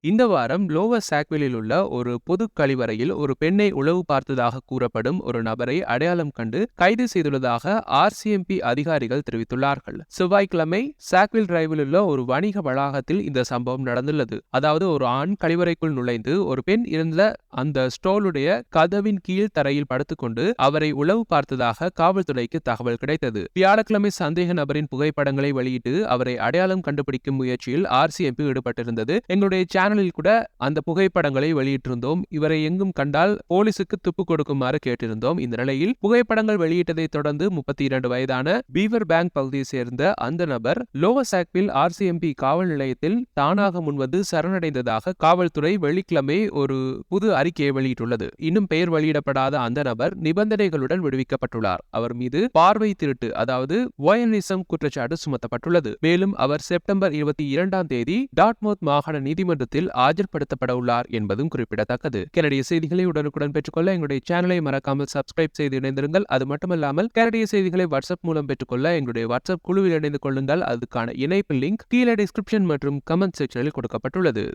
இந்த வாரம் லோவர் சாக்விலில் உள்ள ஒரு பொது கழிவறையில் ஒரு பெண்ணை உளவு பார்த்ததாக கூறப்படும் ஒரு நபரை அடையாளம் கண்டு கைது செய்துள்ளதாக ஆர்சிஎம்பி அதிகாரிகள் தெரிவித்துள்ளார்கள். செவ்வாய்க்கிழமை சாக்வில் டிரைவில் உள்ள ஒரு வணிக வளாகத்தில் இந்த சம்பவம் நடந்துள்ளது. அதாவது ஒரு ஆண் கழிவறைக்குள் நுழைந்து ஒரு பெண் இருந்த அந்த ஸ்டோலுடைய கதவின் கீழ் தரையில் படுத்துக்கொண்டு அவரை உளவு பார்த்ததாக காவல்துறைக்கு தகவல் கிடைத்தது. வியாழக்கிழமை சந்தேக நபரின் புகைப்படங்களை வெளியிட்டு அவரை அடையாளம் கண்டுபிடிக்கும் முயற்சியில் ஆர்சிஎம்பி ஈடுபட்டிருந்தது. எங்களுடைய சேனலில் கூட அந்த புகைப்படங்களை வெளியிட்டிருந்தோம். இவரை எங்கும் கண்டால் போலீசுக்கு துப்பு கொடுக்குமாறு கேட்டிருந்தோம். இந்த நிலையில் புகைப்படங்கள் வெளியிட்டதை தொடர்ந்து முப்பத்தி இரண்டு வயதான பீவர் பேங்க் பகுதியை சேர்ந்த அந்த நபர் லோவர் சாக்பில் ஆர்சிஎம்பி காவல் நிலையத்தில் தானாக முன்வந்து சரணடைந்ததாக காவல்துறை வெள்ளிக்கிழமை ஒரு புது அறிக்கையை வெளியிட்டுள்ளது. இன்னும் பெயர் வெளியிடப்படாத அந்த நபர் நிபந்தனைகளுடன் விடுவிக்கப்பட்டுள்ளார். அவர் மீது பார்வை திருட்டு அதாவது ஒயனிசம் குற்றச்சாட்டு சுமத்தப்பட்டுள்ளது. மேலும் அவர் செப்டம்பர் இருபத்தி இரண்டாம் தேதி டாட்மோத் மாகாண நீதிமன்றத்தில் ஆஜர்படுத்தப்பட உள்ளார் என்பதும் குறிப்பிடத்தக்கது. கனடிய செய்திகளை உடனுக்குடன் பெற்றுக்கொள்ள எங்களுடைய சேனலை மறக்காமல் சப்ஸ்கிரைப் செய்து இணைந்திருங்கள். அது மட்டுமல்லாமல் கனடிய செய்திகளை வாட்ஸ்அப் மூலம் பெற்றுக்கொள்ள எங்களுடைய வாட்ஸ்அப் குழுவில் இணைந்து கொள்ளுங்கள். அதுக்கான இணைப்பு லிங்க் கீழே டிஸ்கிரிப்ஷன் மற்றும் கமெண்ட் செக்ஷனில் கொடுக்கப்பட்டுள்ளது.